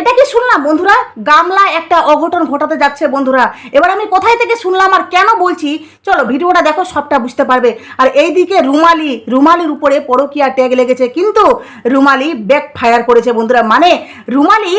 এটা কি শুনলাম বন্ধুরা? গামলা একটা অঘটন ঘটাতে যাচ্ছে বন্ধুরা। এবার আমি কোথায় থেকে শুনলাম আর কেন বলছি? চলো ভিডিওটা দেখো, সবটা বুঝতে পারবে। আর এইদিকে রুমালি, রুমালির উপরে পরকিয়া ট্যাগ লেগেছে, কিন্তু রুমালি ব্যাক ফায়ার করেছে বন্ধুরা। মানে রুমালি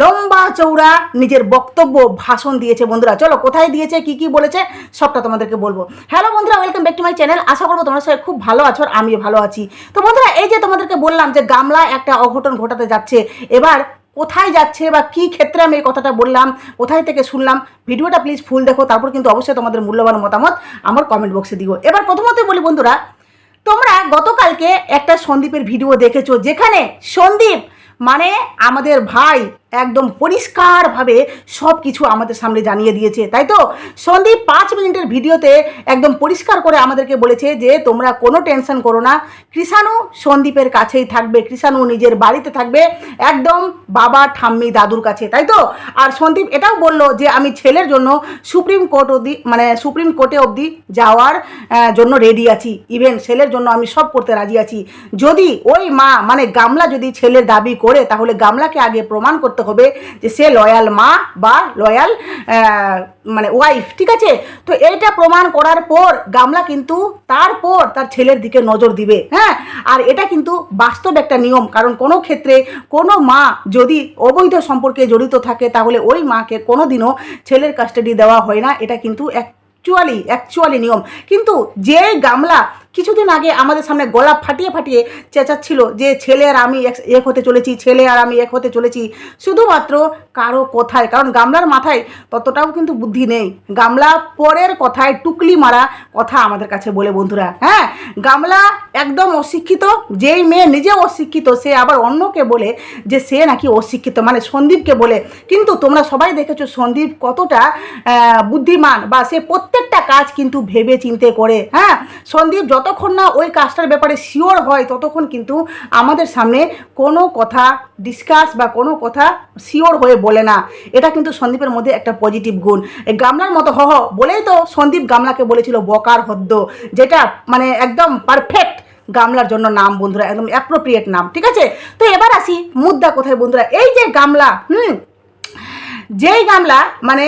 লম্বা চৌড়া নিজের বক্তব্য, ভাষণ দিয়েছে বন্ধুরা। চলো কোথায় দিয়েছে, কি কি বলেছে, সবটা তোমাদেরকে বলব। হ্যালো বন্ধুরা welcome back to my channel আশা করব তোমরা সবাই খুব ভালো আছো আর আমিও ভালো আছি। তো বন্ধুরা, এই যে তোমাদেরকে বললাম যে গামলা একটা অঘটন ঘটাতে যাচ্ছে, এবার কোথায় যাচ্ছে বা কি ক্ষেত্রে আমি এই কথাটা বললাম, কোথায় থেকে শুনলাম, ভিডিওটা প্লিজ ফুল দেখো, তারপর কিন্তু অবশ্যই তোমাদের মূল্যবান মতামত আমার কমেন্ট বক্সে দিও। এবার প্রথমত বলি বন্ধুরা, তোমরা গতকালকে একটা সন্দীপের ভিডিও দেখেছ, যেখানে সন্দীপ মানে আমাদের ভাই একদম পরিষ্কারভাবে সব কিছু আমাদের সামনে জানিয়ে দিয়েছে, তাই তো? সন্দীপ, পাঁচ মিনিটের ভিডিওতে একদম পরিষ্কার করে আমাদেরকে বলেছে যে তোমরা কোনো টেনশন করো না। কৃষাণু সন্দীপের কাছেই থাকবে, কৃষাণু নিজের বাড়িতে থাকবে, একদম বাবা, ঠাম্মি, দাদুর কাছে, তাই তো? আর সন্দীপ এটাও বলল যে আমি ছেলের জন্য সুপ্রিম কোর্ট অবধি মানে সুপ্রিম কোর্টে অবধি যাওয়ার জন্য রেডি আছি। ইভেন ছেলের জন্য আমি সব করতে রাজি আছি। যদি ওই মা মানে গামলা যদি ছেলের দাবি করে, তাহলে গামলাকে আগে প্রমাণ করতে হবে যে সে লয়াল মা বা লয়াল মানে ওয়াইফ ঠিক আছে? তো এইটা প্রমাণ করার পর গামলা কিন্তু তারপর তার ছেলের দিকে নজর দিবে হ্যাঁ? আর এটা কিন্তু বাস্তব একটা নিয়ম, কারণ কোনো ক্ষেত্রে কোনো মা যদি অবৈধ সম্পর্কে জড়িত থাকে, তাহলে ওই মাকে কোনোদিনও ছেলের কাস্টাডি দেওয়া হয় না। এটা কিন্তু এক অ্যাকচুয়ালি অ্যাকচুয়ালি নিয়ম। কিন্তু যে গামলা কিছুদিন আগে আমাদের সামনে গলা ফাটিয়ে ফাটিয়ে চেঁচাচ্ছিল যে ছেলে আর আমি এক হতে চলেছি, ছেলে আর আমি এক হতে চলেছি। শুধুমাত্র কারও কথায়, কারণ গামলার মাথায় ততটাও কিন্তু বুদ্ধি নেই। গামলা পরের কথায় টুকলি মারা কথা আমাদের কাছে বলে, বন্ধুরা হ্যাঁ? গামলা একদম অশিক্ষিত, যেই মেয়ে নিজে অশিক্ষিত, সে আবার অন্যকে বলে যে সে নাকি অশিক্ষিত মানে সন্দীপকে বলে। কিন্তু তোমরা সবাই দেখেছ সন্দীপ কতটা বুদ্ধিমান, বা সে প্রত্যেকটা কাজ কিন্তু ভেবে চিন্তে করে হ্যাঁ? সন্দীপ যতক্ষণ না ওই কাজটার ব্যাপারে শিওর হয়, ততক্ষণ কিন্তু আমাদের সামনে কোনো কথা ডিসকাস বা কোনো কথা শিওর হয়ে বলে না। এটা কিন্তু সন্দীপের মধ্যে একটা পজিটিভ গুণ। গামলার মতো হ হ বলেই তো সন্দীপ গামলাকে বলেছিল বকার হদ্দ, যেটা মানে একদম পারফেক্ট গামলার জন্য নাম, বন্ধুরা, একদম অ্যাপ্রোপ্রিয়েট নাম, ঠিক আছে? তো এবার আসি মুদ্রা কোথায়, বন্ধুরা? এই যে গামলা, হুম? যেই গামলা মানে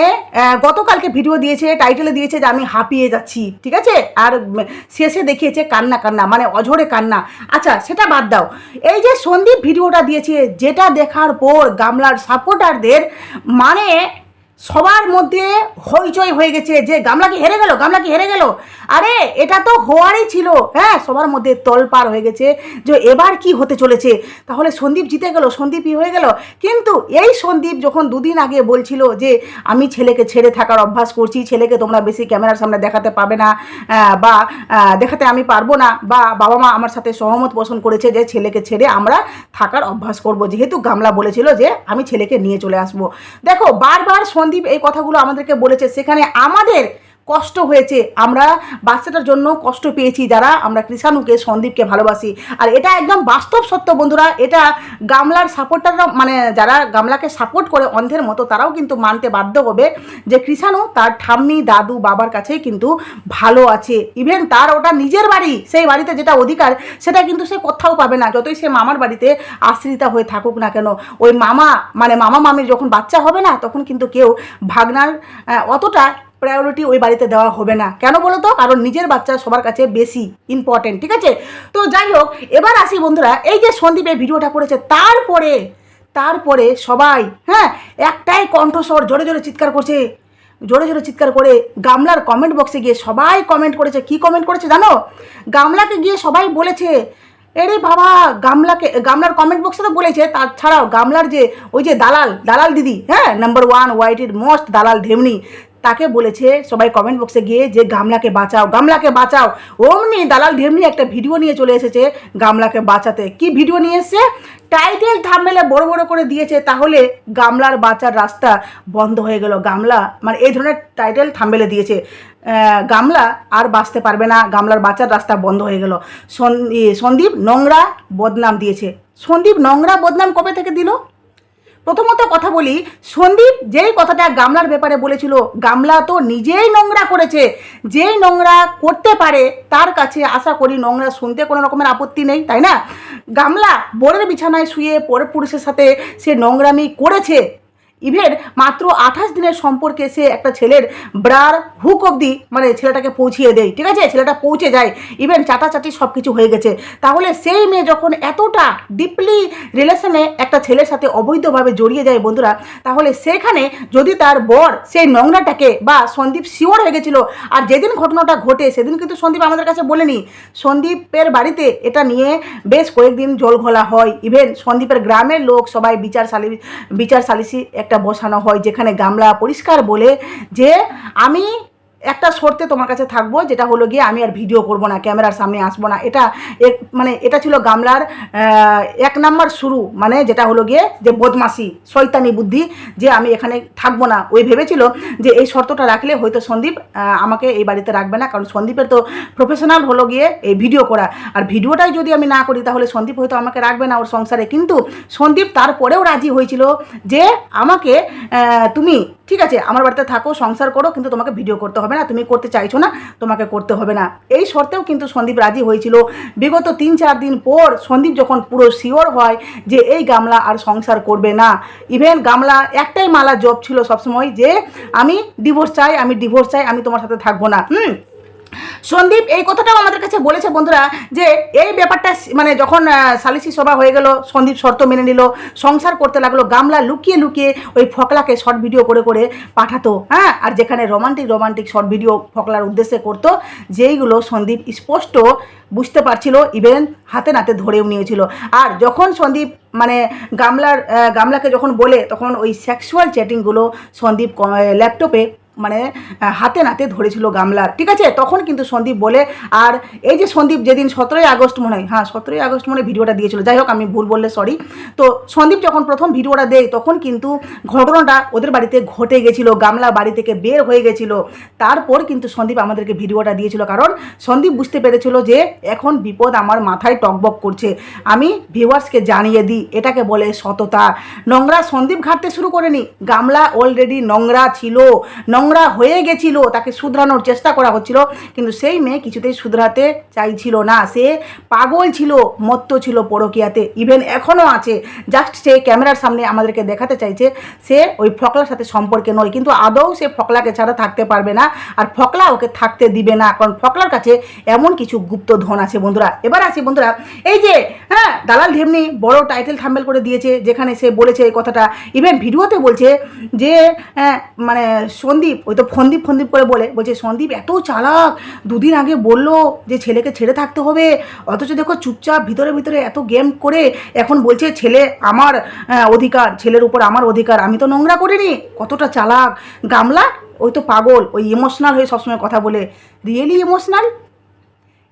গতকালকে ভিডিও দিয়েছে টাইটেলে দিয়েছে যে আমি হাঁপিয়ে যাচ্ছি, ঠিক আছে? আর শেষে দেখিয়েছে কান্না কান্না মানে অঝরে কান্না। আচ্ছা সেটা বাদ দাও। এই যে সন্দীপ ভিডিওটা দিয়েছে, যেটা দেখার পর গামলার সাপোর্টারদের মানে সবার মধ্যে হইচই হয়ে গেছে যে গামলা কি হেরে গেল গামলা কি হেরে গেল। আরে, এটা তো হওয়ারই ছিল। হ্যাঁ সবার মধ্যে তলপার হয়ে গেছে যে এবার কি হতে চলেছে। তাহলে সন্দীপ জিতে গেল, সন্দীপই হয়ে গেল। কিন্তু এই সন্দীপ যখন দুদিন আগে বলছিল যে, আমি ছেলেকে ছেড়ে থাকার অভ্যাস করছি, ছেলেকে তোমরা বেশি ক্যামেরার সামনে দেখাতে পাবে না বা দেখাতে আমি পারব না, বা বাবা মা আমার সাথে সহমত পোষণ করেছে যে, ছেলেকে ছেড়ে আমরা থাকার অভ্যাস করব। যেহেতু গামলা বলেছিল যে, আমি ছেলেকে নিয়ে চলে আসব। দেখো, বারবার সন্দীপ এই কথাগুলো আমাদেরকে বলেছে। সেখানে আমাদের কষ্ট হয়েছে। আমরা বাচ্চাটার জন্য কষ্ট পেয়েছি যারা আমরা কৃষাণুকে, সন্দীপকে ভালোবাসি। আর এটা একদম বাস্তব সত্য বন্ধুরা, এটা গামলার সাপোর্টাররা মানে যারা গামলাকে সাপোর্ট করে অন্ধের মতো, তারাও কিন্তু মানতে বাধ্য হবে যে কৃষাণু তার ঠাম্মি, দাদু, বাবার কাছেই কিন্তু ভালো আছে। ইভেন তার ওটা নিজের বাড়ি, সেই বাড়িতে যেটা অধিকার, সেটা কিন্তু সে কোথাও পাবে না। যতই সে মামার বাড়িতে আশ্রিতা হয়ে থাকুক না কেন, ওই মামা মানে মামা মামির যখন বাচ্চা হবে না, তখন কিন্তু কেউ ভাগনার অতটা প্রায়োরিটি ওই বাড়িতে দেওয়া হবে না। কেন বলো তো? কারণ নিজের বাচ্চা সবার কাছে বেশি ইম্পর্টেন্ট ঠিক আছে? তো যাই হোক, এবার আসি বন্ধুরা, এই যে সন্দীপ এই ভিডিওটা করেছে, তারপরে তারপরে সবাই হ্যাঁ একটাই কণ্ঠস্বর, জোরে জোরে চিৎকার করছে। জোরে জোরে চিৎকার করে গামলার কমেন্ট বক্সে গিয়ে সবাই কমেন্ট করেছে। কি কমেন্ট করেছে জানো? গামলাকে গিয়ে সবাই বলেছে, এরে বাবা, গামলাকে, গামলার কমেন্ট বক্সে তো বলেছে, তাছাড়াও গামলার যে, ওই যে দালাল দালাল দিদি হ্যাঁ নাম্বার ওয়ান ওয়াইটির মোস্ট দালাল ঢেমনি তাকে বলেছে সবাই কমেন্ট বক্সে গিয়ে যে গামলাকে বাঁচাও গামলাকে বাঁচাও। অমনি দালাল ঢেমনি একটা ভিডিও নিয়ে চলে এসেছে গামলাকে বাঁচাতে। কি ভিডিও নিয়ে এসেছে? টাইটেল থামমেলে বড় বড় করে দিয়েছে, তাহলে গামলার বাঁচার রাস্তা বন্ধ হয়ে গেল। গামলা মানে এই ধরনের টাইটেল থামবেলে দিয়েছে। গামলা আর বাঁচতে পারবে না, গামলার বাঁচার রাস্তা বন্ধ হয়ে গেল। সন- সন্দীপ নোংরা বদনাম দিয়েছে। সন্দীপ নোংরা বদনাম কবে থেকে দিল? প্রথমত কথা বলি, সন্দীপ যেই কথাটা গামলার ব্যাপারে বলেছিল, গামলা তো নিজেই নোংরা করেছে। যেই নোংরা করতে পারে, তার কাছে আশা করি নোংরা শুনতে কোনো রকমের আপত্তি নেই, তাই না? গামলা বোরের বিছানায় শুয়ে পরে পুরুষের সাথে সে নোংরামি করেছে। ইভেন মাত্র আঠাশ দিনের সম্পর্কে সে একটা ছেলের ব্রার হুক অবধি মানে ছেলেটাকে পৌঁছিয়ে দেয়, ঠিক আছে? ছেলেটা পৌঁছে যায়। ইভেন চাটাচাটি সব কিছু হয়ে গেছে। তাহলে সেই মেয়ে যখন এতটা ডিপলি রিলেশনে একটা ছেলের সাথে অবৈধভাবে জড়িয়ে যায় বন্ধুরা, তাহলে সেখানে যদি তার বর সেই নোংরাটাকে বা সন্দীপ শিওর হয়ে গেছিল, আর যেদিন ঘটনাটা ঘটে, সেদিন কিন্তু সন্দীপ আমাদের কাছে বলেনি। সন্দীপের বাড়িতে এটা নিয়ে বেশ কয়েকদিন জল ঘোলা হয়। ইভেন সন্দীপের গ্রামের লোক সবাই বিচার সালি বিচার সালিসি একটা বসানো হয় যেখানে গামলা পরিষ্কার বলে যে আমি একটা শর্তে তোমার কাছে থাকব, যেটা হলো গিয়ে আমি আর ভিডিও করব না ক্যামেরার সামনে আসব না। এটা মানে এটা ছিল গামলার এক নাম্বার শুরু মানে যেটা হলো গিয়ে যে বদমাসি শয়তানি বুদ্ধি, যে আমি এখানে থাকব না। ওই ভেবেছিল যে এই শর্তটা রাখলে হয়তো সন্দীপ আমাকে এই বাড়িতে রাখবে না, কারণ সন্দীপের তো প্রফেশনাল হলো গিয়ে এই ভিডিও করা। আর ভিডিওটাই যদি আমি না করি, তাহলে সন্দীপ হয়তো আমাকে রাখবে না ওর সংসারে। কিন্তু সন্দীপ তারপরেও রাজি হয়েছিল যে আমাকে তুমি ঠিক আছে, আমার বাড়িতে থাকো, সংসার করো, কিন্তু তোমাকে ভিডিও করতে হবে না, তুমি করতে চাইছো না, তোমাকে করতে হবে না। এই শর্তেও কিন্তু সন্দীপ রাজি হয়েছিল। বিগত তিন চার দিন পর সন্দীপ যখন পুরো শিওর হয় যে এই গামলা আর সংসার করবে না ইভেন গামলা একটাই মালা জব ছিল সবসময় যে, আমি ডিভোর্স চাই, আমি ডিভোর্স চাই, আমি তোমার সাথে থাকব না। হুম সন্দীপ, এই কথাটাও আমাদের কাছে বলেছে বন্ধুরা যে এই ব্যাপারটা মানে যখন সালিসি সভা হয়ে গেল, সন্দীপ শর্ত মেনে নিল, সংসার করতে লাগল, গামলা লুকিয়ে লুকিয়ে ওই ফকলাকে শর্ট ভিডিও করে করে পাঠাতো হ্যাঁ? আর যেখানে রোমান্টিক রোমান্টিক শর্ট ভিডিও ফকলার উদ্দেশ্যে করতো, যেইগুলো সন্দীপ স্পষ্ট বুঝতে পারছিল ইভেন হাতে নাতে ধরেও নিয়েছিল। আর যখন সন্দীপ মানে গামলার গামলাকে যখন বলে, তখন ওই সেক্সুয়াল চ্যাটিংগুলো সন্দীপ ল্যাপটপে মানে হাতে নাতে ধরেছিল গামলার। ঠিক আছে? তখন কিন্তু সন্দীপ বলে, আর এই যে সন্দীপ যেদিন সতেরোই আগস্ট মনে হয় হ্যাঁ সতেরোই আগস্ট মনে ভিডিওটা দিয়েছিল। যাই হোক, আমি ভুল বললে সরি তো সন্দীপ যখন প্রথম ভিডিওটা দেয়, তখন কিন্তু ঘটনাটা ওদের বাড়িতে ঘটে গেছিল, গামলা বাড়ি থেকে বের হয়ে গেছিল। তারপর কিন্তু সন্দীপ আমাদেরকে ভিডিওটা দিয়েছিল, কারণ সন্দীপ বুঝতে পেরেছিল যে এখন বিপদ আমার মাথায় টকবক করছে। আমি ভিউয়ার্সকে জানিয়ে দিই, এটাকে বলে সততা। নোংরা সন্দীপ ঘাটতে শুরু করেনি। গামলা অলরেডি নোংরা ছিল। নোংরা হয়ে গেছিল তাকে শুধরানোর চেষ্টা করা হচ্ছিল কিন্তু সেই মেয়ে কিছুতেই শুধরাতে চাইছিল না। সে পাগল ছিল মত্ত ছিল পরকিয়াতে। ইভেন এখনও আছে। জাস্ট সে ক্যামেরার সামনে আমাদেরকে দেখাতে চাইছে সে ওই ফকলার সাথে সম্পর্কে নয় কিন্তু আদৌ সে ফকলাকে ছাড়া থাকতে পারবে না আর ফকলা ওকে থাকতে দিবে না কারণ ফকলার কাছে এমন কিছু গুপ্ত ধন আছে বন্ধুরা। এবার আসি বন্ধুরা এই যে হ্যাঁ দালাল ঢেমনি বড় টাইটেল থাম্বেল করে দিয়েছে যেখানে সে বলেছে এই কথাটা। ইভেন ভিডিওতে বলছে যে হ্যাঁ, মানে সন্দীপ ওই তো ফন্দীপ ফন্দীপ করে বলে, বলছে, সন্দীপ এত চালাক, দুদিন আগে বলল যে ছেলেকে ছেড়ে থাকতে হবে, অথচ দেখো চুপচাপ ভিতরে ভিতরে এত গেম করে, এখন বলছে ছেলে আমার অধিকার, ছেলের উপর আমার অধিকার, আমি তো নোংরা করিনি, কতটা চালাক, গামলা, ওই তো পাগল, ওই ইমোশনাল হয়ে সবসময় কথা বলে রিয়েলি ইমোশনাল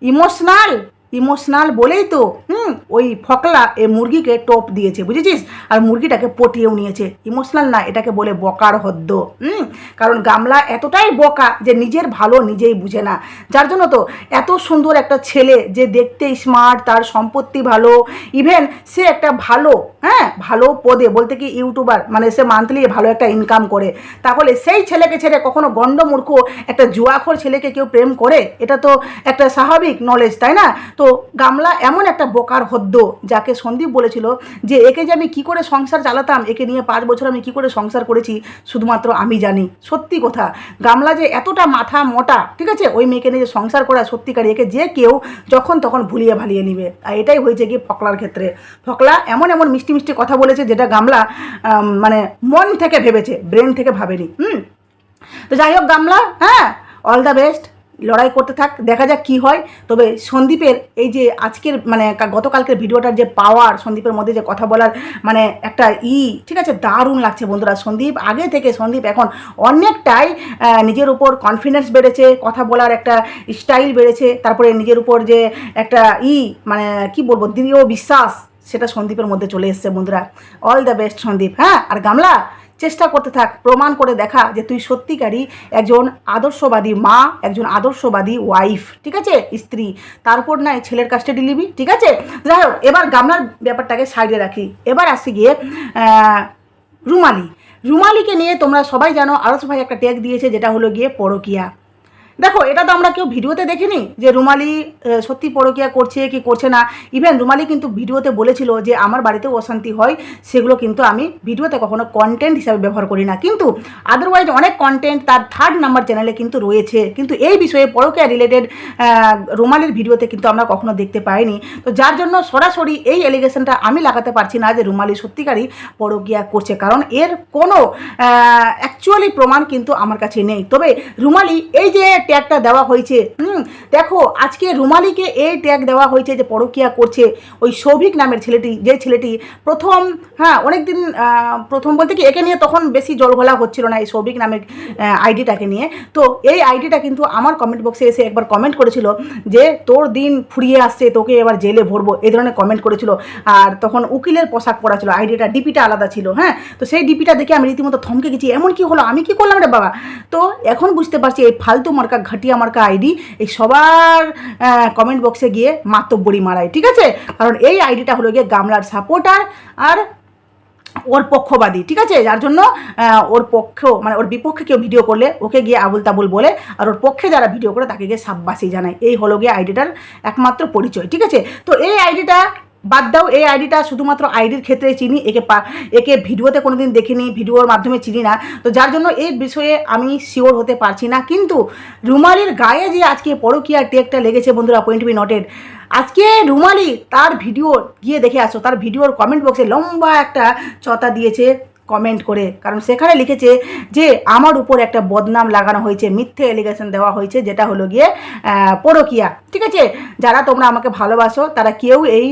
ইমোশনাল ইমোশনাল বলেই তো হুম, ওই ফকলা এ মুরগিকে টোপ দিয়েছে, বুঝেছিস? আর মুরগিটাকে পটিয়েও নিয়েছে। ইমোশনাল না, এটাকে বলে বকার হদ্দ। হুম, কারণ গামলা এতটাই বকা যে নিজের ভালো নিজেই বুঝে না। যার জন্য তো এত সুন্দর একটা ছেলে যে দেখতে স্মার্ট তার সম্পত্তি ভালো। ইভেন সে একটা ভালো হ্যাঁ ভালো পদে, বলতে কি ইউটিউবার মানে সে মান্থলি ভালো একটা ইনকাম করে। তাহলে সেই ছেলেকে ছেড়ে কখনো গণ্ডমূর্খ একটা জুয়াখোর ছেলেকে কেউ প্রেম করে? এটা তো একটা স্বাভাবিক নলেজ তাই না? তো গামলা এমন একটা বোকার হদ্দ, যাকে সন্দীপ বলেছিল যে, একে যে আমি কী করে সংসার চালাতাম, একে নিয়ে পাঁচ বছর আমি কী করে সংসার করেছি, শুধুমাত্র আমি জানি। সত্যি কথা, গামলা যে এতটা মাথা মোটা, ঠিক আছে? ওই মেয়েকে নিয়ে যে সংসার করা সত্যিকার, একে যে কেউ যখন তখন ভুলিয়ে ভালিয়ে নিবে। আর এটাই হয়েছে কি ফকলার ক্ষেত্রে। ফকলা এমন এমন মিষ্টি মিষ্টি কথা বলেছে, যেটা গামলা মানে মন থেকে ভেবেছে, ব্রেন থেকে ভাবেনি। হুম? তো যাই হোক, গামলা হ্যাঁ? অল দ্য বেস্ট লড়াই করতে থাক, দেখা যাক কি হয়। তবে সন্দীপের এই যে আজকের মানে গতকালকের ভিডিওটার যে পাওয়ার সন্দীপের মধ্যে যে কথা বলার মানে একটা ই, ঠিক আছে, দারুণ লাগছে বন্ধুরা। সন্দীপ, আগে থেকে সন্দীপ এখন অনেকটাই নিজের উপর কনফিডেন্স বেড়েছে, কথা বলার একটা স্টাইল বেড়েছে, তারপরে নিজের উপর যে একটা ই মানে কি বলব, দৃঢ় বিশ্বাস, সেটা সন্দীপের মধ্যে চলে এসছে বন্ধুরা। অল দ্য বেস্ট সন্দীপ হ্যাঁ? আর গামলা? চেষ্টা করতে থাক, প্রমাণ করে দেখা যে তুই সত্যিকারই একজন আদর্শবাদী মা, একজন আদর্শবাদী ওয়াইফ ঠিক আছে? স্ত্রী। তারপর নাই ছেলের কাস্টাডি নিবি ঠিক আছে? যাই হোক, এবার গামলার ব্যাপারটাকে সাইডে রাখি। এবার আসি গিয়ে রুমালি। রুমালিকে নিয়ে তোমরা সবাই জানো আরস ভাই একটা ট্যাগ দিয়েছে, যেটা হলো গিয়ে পরকিয়া। দেখো, এটা তো আমরা কেউ ভিডিওতে দেখিনি যে রুমালি সত্যি পরকিয়া করছে কি করছে না। ইভেন রুমালি কিন্তু ভিডিওতে বলেছিল যে আমার বাড়িতেও অশান্তি হয়, সেগুলো কিন্তু আমি ভিডিওতে কখনো কন্টেন্ট হিসাবে ব্যবহার করি না। কিন্তু আদারওয়াইজ অনেক কন্টেন্ট তার থার্ড নাম্বার চ্যানেলে কিন্তু রয়েছে। কিন্তু এই বিষয়ে পরকিয়া রিলেটেড রুমালির ভিডিওতে কিন্তু আমরা কখনো দেখতে পাইনি। তো যার জন্য সরাসরি এই এলিগেশনটা আমি লাগাতে পারছি না যে রুমালি সত্যিকারই পরকিয়া করছে। কারণ এর কোনো অ্যাকচুয়ালি প্রমাণ কিন্তু আমার কাছে নেই। তবে রুমালি, এই যে ট্যাগটা দেওয়া হয়েছে। হুম, দেখো, আজকে রুমালিকে এই ট্যাগ দেওয়া হয়েছে যে পরকিয়া করছে ওই সৌভিক নামের ছেলেটি, যে ছেলেটি প্রথম হ্যাঁ অনেকদিন প্রথম বলতে কি, একে নিয়ে তখন বেশি জলঘোলা হচ্ছিল না এই সৌভিক নামের আইডিটাকে নিয়ে। তো এই আইডিটা কিন্তু আমার কমেন্ট বক্সে এসে একবার কমেন্ট করেছিল যে, তোর দিন ফুরিয়ে আসছে, তোকে এবার জেলে ভরবো। এই ধরনের কমেন্ট করেছিল। আর তখন উকিলের পোশাক পরা ছিল, আইডিটা ডিপিটা আলাদা ছিল হ্যাঁ? তো সেই ডিপিটা দেখে আমি রীতিমতো থমকে গেছি, এমন কি হলো? আমি কি করলাম রে বাবা? তো এখন বুঝতে পারছি এই ফালতু মার্কা ঘাটিয়া মার্কা আইডি এই সবার কমেন্ট বক্সে গিয়ে মাতব্বরি মারায়, ঠিক আছে? কারণ এই আইডিটা হলো গিয়ে গামলার সাপোর্টার আর ওর পক্ষবাদী, ঠিক আছে? যার জন্য ওর পক্ষ মানে ওর বিপক্ষে কেউ ভিডিও করলে ওকে গিয়ে আবুল তাবুল বলে, আর ওর পক্ষে যারা ভিডিও করে তাকে গিয়ে সাব্বাসি জানায়। এই হলো গিয়ে আইডিটার একমাত্র পরিচয়, ঠিক আছে? তো এই আইডিটা বাদ দাও, এই আইডিটা শুধুমাত্র আইডির ক্ষেত্রে চিনি, একে একে ভিডিওতে কোনো দিন দেখিনি, ভিডিওর মাধ্যমে চিনি না। তো যার জন্য এই বিষয়ে আমি শিওর হতে পারছি না। কিন্তু রুমালির গায়ে যে আজকে পরকিয়া টেকটা লেগেছে বন্ধুরা পয়েন্ট বি নটেড আজকে রুমালি তার ভিডিও গিয়ে দেখে আসো। তার ভিডিওর কমেন্ট বক্সে লম্বা একটা চতা দিয়েছে। কমেন্ট করে। কারণ সেখানে লিখেছে যে, আমার উপর একটা বদনাম লাগানো হয়েছে, মিথ্যে এলিগেশন দেওয়া হয়েছে, যেটা হলো গিয়ে পরকিয়া। ঠিক আছে? যারা তোমরা আমাকে ভালোবাসো, তারা কেউ এই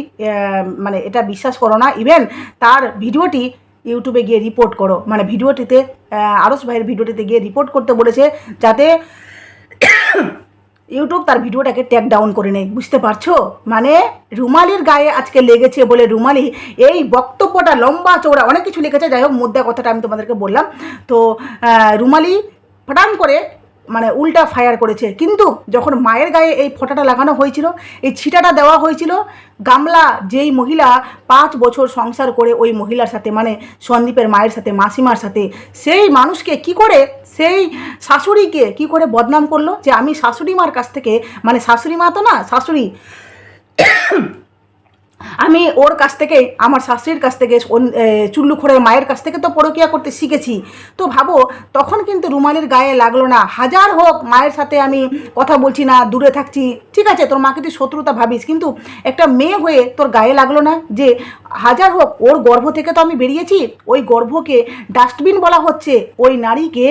মানে এটা বিশ্বাস করো না। ইভেন তার ভিডিওটি ইউটিউবে গিয়ে রিপোর্ট করো। মানে ভিডিওটিতে আরস ভাইয়ের ভিডিওটিতে গিয়ে রিপোর্ট করতে বলেছে, যাতে ইউটিউব তার ভিডিওটাকে ট্যাক ডাউন করে নেয়, বুঝতে পারছ? মানে রুমালির গায়ে আজকে লেগেছে বলে রুমালি এই বক্তব্যটা লম্বা চৌড়া অনেক কিছু লিখেছে, যাই হোক মুদ্রা কথাটা আমি তোমাদেরকে বললাম। তো রুমালি ফটান করে মানে উল্টা ফায়ার করেছে। কিন্তু যখন মায়ের গায়ে এই ফোঁটাটা লাগানো হয়েছিল, এই ছিটাটা দেওয়া হয়েছিল, গামলা যেই মহিলা পাঁচ বছর সংসার করে ওই মহিলার সাথে মানে সন্দীপের মায়ের সাথে, মাসিমার সাথে, সেই মানুষকে কি করে, সেই শাশুড়িকে কি করে বদনাম করল? যে আমি শাশুড়ি মার কাছ থেকে মানে শাশুড়ি মা তো না, শাশুড়ি আমি ওর কাছ থেকে, আমার শাশুড়ির কাছ থেকে চুল্লু খোড়ের মায়ের কাছ থেকে তো পরকিয়া করতে শিখেছি। তো ভাবো, তখন কিন্তু রুমালির গায়ে লাগল না। হাজার হোক, মায়ের সাথে আমি কথা বলছি না, দূরে থাকছি। ঠিক আছে, তোর মাকে তুই শত্রুতা ভাবিস, কিন্তু একটা মেয়ে হয়ে তোর গায়ে লাগল না যে হাজার হোক, ওর গর্ভ থেকে তো আমি বেরিয়েছি। ওই গর্ভকে ডাস্টবিন বলা হচ্ছে। ওই নারীকে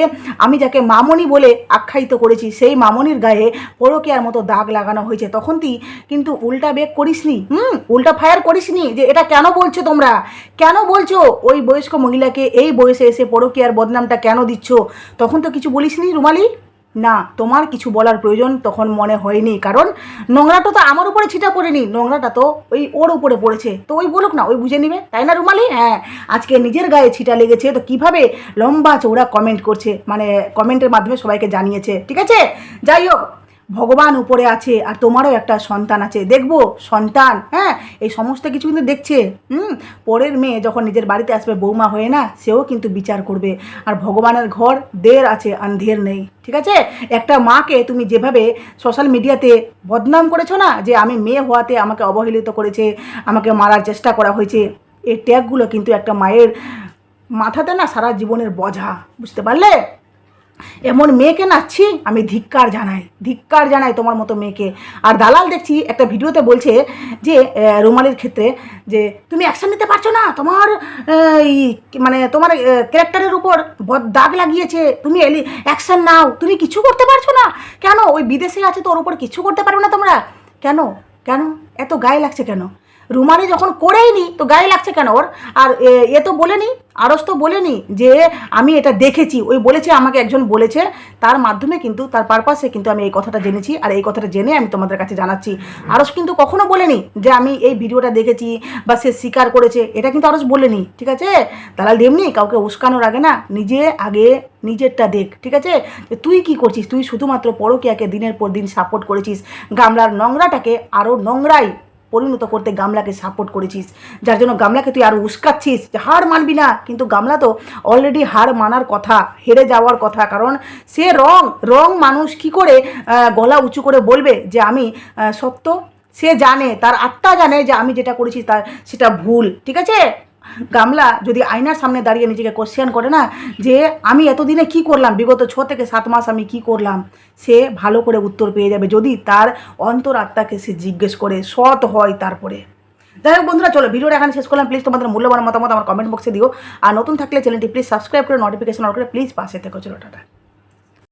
আমি যাকে মামনি বলে আখ্যায়িত করেছি, সেই মামনির গায়ে পরকিয়ার মতো দাগ লাগানো হয়েছে। তখন তুই কিন্তু উল্টা বেগ করিসনি, হুম? উল্টা ফায়ার করিসনি যে এটা কেন বলছো তোমরা? কেন বলছো ওই বয়স্ক মহিলাকে এই বয়সে এসে পরকিয়ার বদনামটা কেন দিচ্ছ? তখন তো কিছু বলিসনি রুমালি? না, তোমার কিছু বলার প্রয়োজন তখন মনে হয়নি, কারণ নোংরাটা তো আমার উপরে ছিটা পড়েনি, নোংরাটা তো ওই ওর উপরে পড়েছে। তো ওই বলুক না, ওই বুঝে নিবে, তাই না রুমালি? হ্যাঁ আজকে নিজের গায়ে ছিটা লেগেছে, তো কীভাবে লম্বা চৌড়া কমেন্ট করছে? মানে কমেন্টের মাধ্যমে সবাইকে জানিয়েছে, ঠিক আছে? যাই হোক। ভগবান উপরে আছে আর তোমারও একটা সন্তান আছে। দেখব, সন্তান হ্যাঁ? এই সমস্ত কিছু কিন্তু দেখছে। হুম? পরের মেয়ে যখন নিজের বাড়িতে আসবে, বৌমা হয়ে না, সেও কিন্তু বিচার করবে। আর ভগবানের ঘর দের আছে আন্ধের নেই। ঠিক আছে? একটা মাকে তুমি যেভাবে সোশ্যাল মিডিয়াতে বদনাম করেছ না, যে আমি মেয়ে হওয়াতে আমাকে অবহেলিত করেছে, আমাকে মারার চেষ্টা করা হয়েছে, এই ট্যাগগুলো কিন্তু একটা মায়ের মাথাতে না সারা জীবনের বোঝা। বুঝতে পারলে? এমন মেয়েকে নাচ্ছি, আমি ধিক্কার জানাই ধিক্কার জানাই তোমার মতো মেয়েকে। আর দালাল দেখছি, একটা ভিডিওতে বলছে যে রুমালির ক্ষেত্রে যে, তুমি অ্যাকশন নিতে পারছ না, তোমার এই মানে তোমার ক্যারেক্টারের উপর দাগ লাগিয়েছে, তুমি এলি অ্যাকশন নাও, তুমি কিছু করতে পারছ না। কেন? ওই বিদেশে আছে তোর উপর কিছু করতে পারবে না তোমরা? কেন? কেন? এত গায়ে লাগছে কেন? রুমালি যখন করেই নি তো গায়ে লাগছে কেন ওর? আর এ- তো বলেনি, আরস তো বলেনি যে আমি এটা দেখেছি। ওই বলেছে, আমাকে একজন বলেছে। তার মাধ্যমে কিন্তু, তার পারপাসে কিন্তু আমি এই কথাটা জেনেছি, আর এই কথাটা জেনে আমি তোমাদের কাছে জানাচ্ছি। আরস কিন্তু কখনো বলেনি যে আমি এই ভিডিওটা দেখেছি বা সে স্বীকার করেছে। এটা কিন্তু আরস বলেনি, ঠিক আছে? দালাল এমনি কাউকে উস্কানোর আগে না, নিজে আগে নিজেরটা দেখ, ঠিক আছে? তুই কি করছিস? তুই শুধুমাত্র পরকিয়াকে দিনের পর দিন সাপোর্ট করেছিস। গামলার নোংরাটাকে আরও নোংরাই পরিণত করতে গামলাকে সাপোর্ট করেছিস। যার জন্য গামলাকে তুই আরও উস্কাচ্ছিস যে হার মানবি না। কিন্তু গামলা তো অলরেডি হার মানার কথা, হেরে যাওয়ার কথা। কারণ সে রং রং মানুষ কি করে গলা উঁচু করে বলবে যে আমি সত্য? সে জানে, তার আত্মা জানে যে আমি যেটা করেছি তার সেটা ভুল, ঠিক আছে? গামলা যদি আয়নার সামনে দাঁড়িয়ে নিজেকে কোশ্চেন করে না, যে আমি এতদিনে কি করলাম? বিগত ছ থেকে সাত মাস আমি কি করলাম? সে ভালো করে উত্তর পেয়ে যাবে যদি তার অন্তর আত্মাকে সে জিজ্ঞেস করে, সৎ হয় তারপরে। যাই হোক বন্ধুরা, চলো ভিডিওটা এখানে শেষ করলাম। প্লিজ তোমাদের মূল্যবান মতামত আমার কমেন্ট বক্সে দিও। আর নতুন থাকলে চ্যানেলটি প্লিজ সাবস্ক্রাইব করে নোটিফিকেশন অন করে প্লিজ পাশে থেকো। চলো, টাটা।